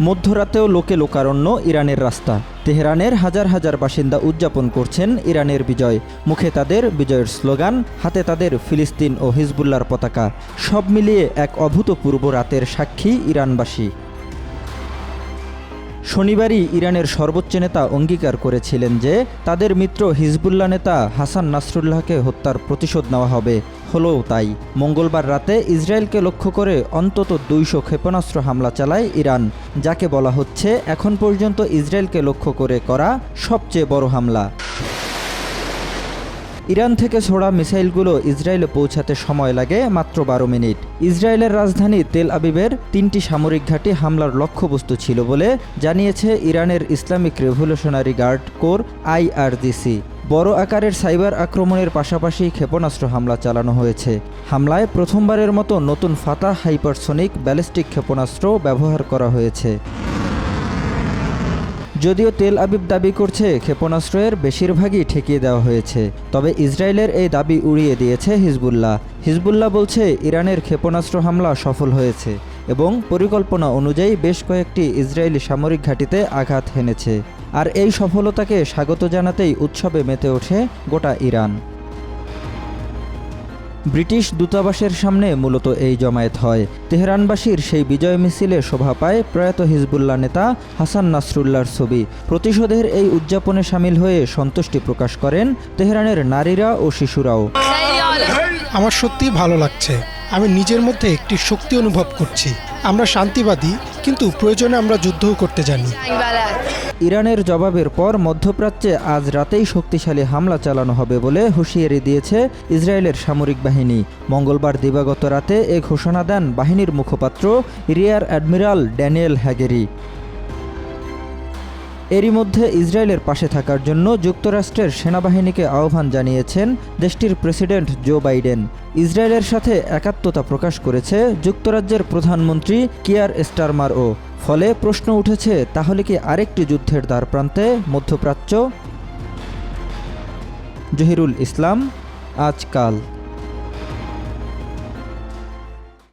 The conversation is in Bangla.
মধ্যরাতেও লোকে লোকারণ্য ইরানের রাস্তা। তেহরানের হাজার হাজার বাসিন্দা উদযাপন করছেন ইরানের বিজয়। মুখে তাদের বিজয়ের স্লোগান, হাতে তাদের ফিলিস্তিন ও হিজবুল্লার পতাকা। সব মিলিয়ে এক অভূতপূর্ব রাতের সাক্ষী ইরানবাসী। শনিবারই ইরানের সর্বোচ্চ নেতা অঙ্গীকার করেছিলেন যে, তাদের মিত্র হিজবুল্লাহ নেতা হাসান নাসরুল্লাহকে হত্যার প্রতিশোধ নেওয়া হবে। হলোও তাই, মঙ্গলবার রাতে ইসরায়েলকে লক্ষ্য করে অন্তত দুইশো ক্ষেপণাস্ত্র হামলা চালায় ইরান, যাকে বলা হচ্ছে এখন পর্যন্ত ইসরায়েলকে লক্ষ্য করে করা সবচেয়ে বড় হামলা। ইরান থেকে ছোড়া মিসাইলগুলো ইসরায়েলে পৌঁছাতে সময় লাগে মাত্র বারো মিনিট। ইসরায়েলের রাজধানী তেল আবিবের তিনটি সামরিক ঘাঁটি হামলার লক্ষ্যবস্তু ছিল বলে জানিয়েছে ইরানের Islamic revolutionary guard corps IRGC. বড় আকারের সাইবার আক্রমণের পাশাপাশি ক্ষেপণাস্ত্র হামলা চালানো হয়েছে। হামলায় প্রথমবারের মতো নতুন ফাতা হাইপারসোনিক ব্যালিস্টিক ক্ষেপণাস্ত্র ব্যবহার করা হয়েছে। যদিও তেল আবিব দাবি করছে, ক্ষেপণাস্ত্রের বেশিরভাগই ঠেকিয়ে দেওয়া হয়েছে। তবে ইসরায়েলের এই দাবি উড়িয়ে দিয়েছে হিজবুল্লাহ। হিজবুল্লাহ বলছে, ইরানের ক্ষেপণাস্ত্র হামলা সফল হয়েছে এবং পরিকল্পনা অনুযায়ী বেশ কয়েকটি ইসরায়েলি সামরিক ঘাঁটিতে আঘাত হেনেছে। আর এই সফলতাকে স্বাগত জানাতেই উৎসবে মেতে ওঠে গোটা ইরান। ব্রিটিশ দূতাবাসের সামনে মূলত এই জমায়েত হয়। তেহরানবাসীর সেই বিজয় মিছিলে শোভা পায় প্রয়াত হিজবুল্লাহ নেতা হাসান নাসরুল্লাহর ছবি। প্রতিশোধের এই উদযাপনে সামিল হয়ে সন্তুষ্টি প্রকাশ করেন তেহরানের নারীরা ও শিশুরাও। আমার সত্যিই ভালো লাগছে। আমি নিজের মধ্যে একটি শক্তি অনুভব করছি। আমরা শান্তিবাদী, কিন্তু প্রয়োজনে আমরা যুদ্ধও করতে জানি। ইরানের জবাবের পর মধ্যপ্রাচ্যে আজ রাতেই শক্তিশালী হামলা চালানো হবে বলে হুঁশিয়ারি দিয়েছে ইসরায়েলের সামরিক বাহিনী। মঙ্গলবার দিবাগত রাতে এ ঘোষণা দেন বাহিনীর মুখপাত্র রিয়ার অ্যাডমিরাল ড্যানিয়েল হ্যাগেরি। এরই মধ্যে ইসরায়েলের পাশে থাকার জন্য যুক্তরাষ্ট্রের সেনাবাহিনীকে আহ্বান জানিয়েছেন দেশটির প্রেসিডেন্ট জো বাইডেন। ইসরায়েলের সাথে একাত্মতা প্রকাশ করেছে যুক্তরাজ্যের প্রধানমন্ত্রী কিয়ার স্টারমারও। ফলে প্রশ্ন উঠেছে তাহলে কি আরেকটি যুদ্ধের দ্বারপ্রান্তে মধ্যপ্রাচ্য? জহিরুল ইসলাম আজকাল।